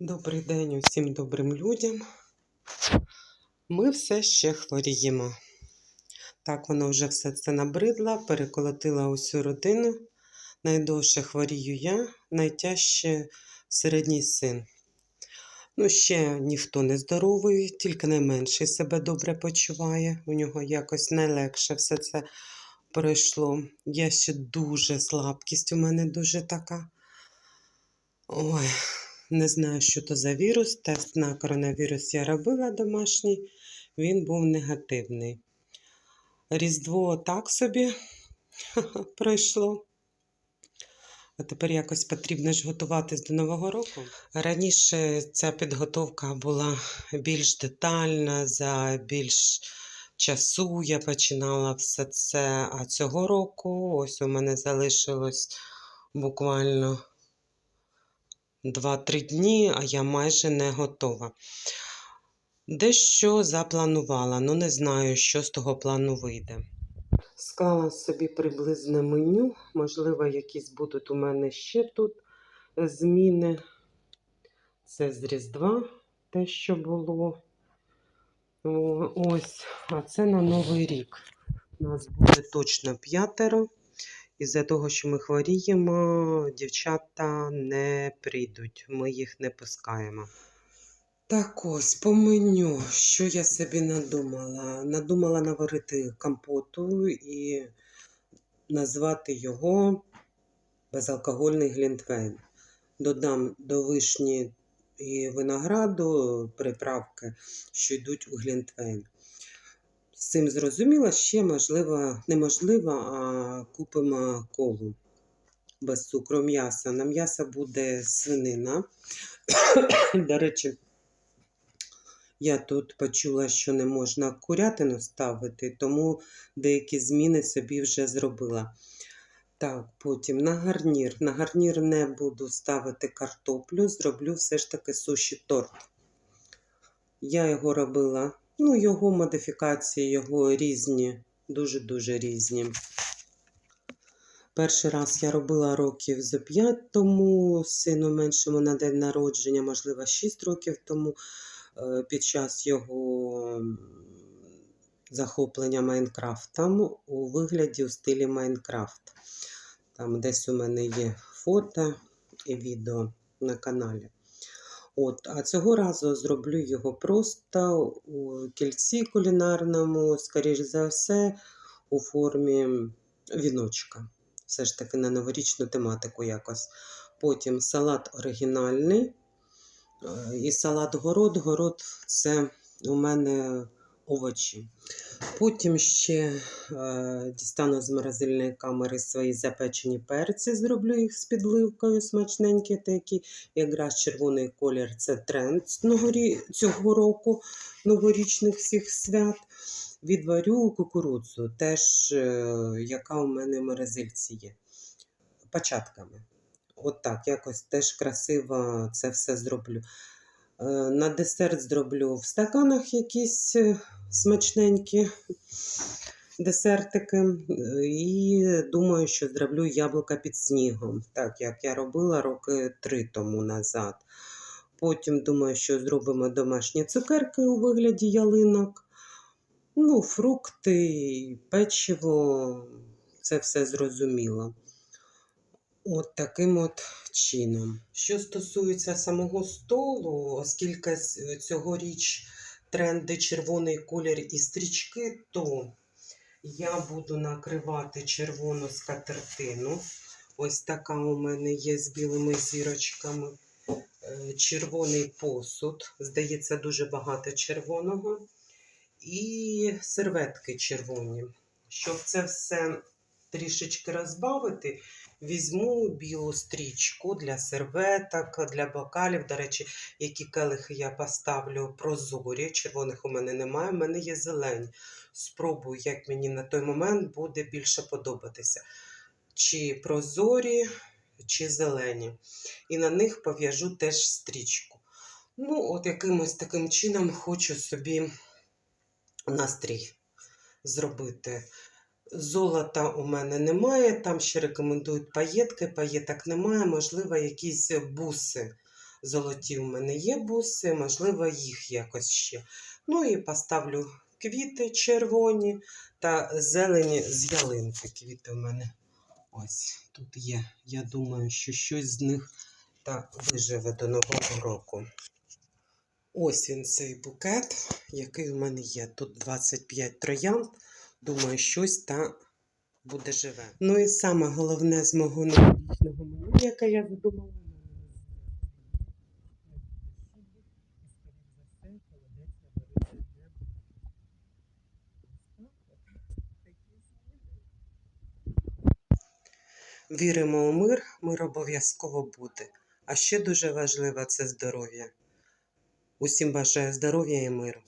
Добрий день усім добрим людям. Ми все ще хворіємо. Так, воно вже все це набридло, переколотила усю родину. Найдовше хворію я, найтяжче середній син. Ну, ще ніхто не здоровий, тільки найменший себе добре почуває. У нього якось найлегше все це пройшло. Я ще дуже слабкість у мене дуже така. Ой, не знаю, що то за вірус. Тест на коронавірус я робила домашній, він був негативний. Різдво так собі пройшло. А тепер якось потрібно ж готуватись до Нового року. Раніше ця підготовка була більш детальна, за більш часу я починала все це. А цього року ось у мене залишилось буквально 2-3 дні, а я майже не готова. Дещо запланувала, ну не знаю, що з того плану вийде. Склала собі приблизне меню, можливо, якісь будуть у мене ще тут зміни. Це з Різдва, те, що було. Ось, а це на Новий рік. У нас буде точно п'ятеро. Із-за того, що ми хворіємо, дівчата не прийдуть, ми їх не пускаємо. Так ось, по меню, що я собі надумала? Надумала наварити компоту і назвати його безалкогольний глінтвейн. Додам до вишні і винограду приправки, що йдуть у глінтвейн. З цим зрозуміло, ще можливо, неможливо, а купимо колу без цукру м'яса. На м'ясо буде свинина. До речі, я тут почула, що не можна курятину ставити, тому деякі зміни собі вже зробила. Так, потім на гарнір. На гарнір не буду ставити картоплю, зроблю все ж таки суші торт. Я його робила, ну, його модифікації, його різні, дуже-дуже різні. Перший раз я робила років за 5 тому, сину меншому на день народження, можливо, 6 років тому, е, під час його захоплення Майнкрафтом у вигляді у стилі Майнкрафт. Там десь у мене є фото і відео на каналі. От, а цього разу зроблю його просто у кільці кулінарному, скоріш за все, у формі віночка. Все ж таки на новорічну тематику якось. Потім салат оригінальний. е, І салат город. Город це у мене овочі. Потім ще е, дістану з морозильної камери свої запечені перці, зроблю їх з підливкою, смачненькі такі. Якраз червоний колір це тренд цього року, новорічних всіх свят. Відварю кукурудзу, теж, е, яка у мене в морозильці є. Початками. От так, якось теж красиво це все зроблю. Е, На десерт зроблю в стаканах якісь е, смачненькі десертики. Е, І думаю, що зроблю яблука під снігом, так як я робила роки три тому назад. Потім думаю, що зробимо домашні цукерки у вигляді ялинок. Ну, фрукти, печиво, це все зрозуміло. От таким от чином. Що стосується самого столу, оскільки цьогоріч тренди червоний колір і стрічки, то я буду накривати червону скатертину. Ось така у мене є з білими зірочками. Е, Червоний посуд. Здається, дуже багато червоного. І серветки червоні. Щоб це все трішечки розбавити, візьму білу стрічку для серветок, для бокалів. До речі, які келихи я поставлю прозорі. Червоних у мене немає, в мене є зелені. Спробую, як мені на той момент буде більше подобатися. Чи прозорі, чи зелені. І на них пов'яжу теж стрічку. Ну, от якимось таким чином хочу собі настрій зробити. Золота у мене немає, там ще рекомендують паєтки, паєток немає, можливо, якісь буси Золоті в мене є буси, можливо, їх якось ще. Ну і поставлю квіти червоні та зелені з ялинки. Квіти в мене ось тут є. Я думаю, що щось з них та виживе до Нового року. Ось він цей букет, який у мене є. Тут 25 троянд. Думаю, щось та буде живе. Ну і саме головне з мого новорічного меню, яке я задумала. Віримо у мир, мир обов'язково буде. А ще дуже важливо це здоров'я. Усім бажаю здоров'я і миру.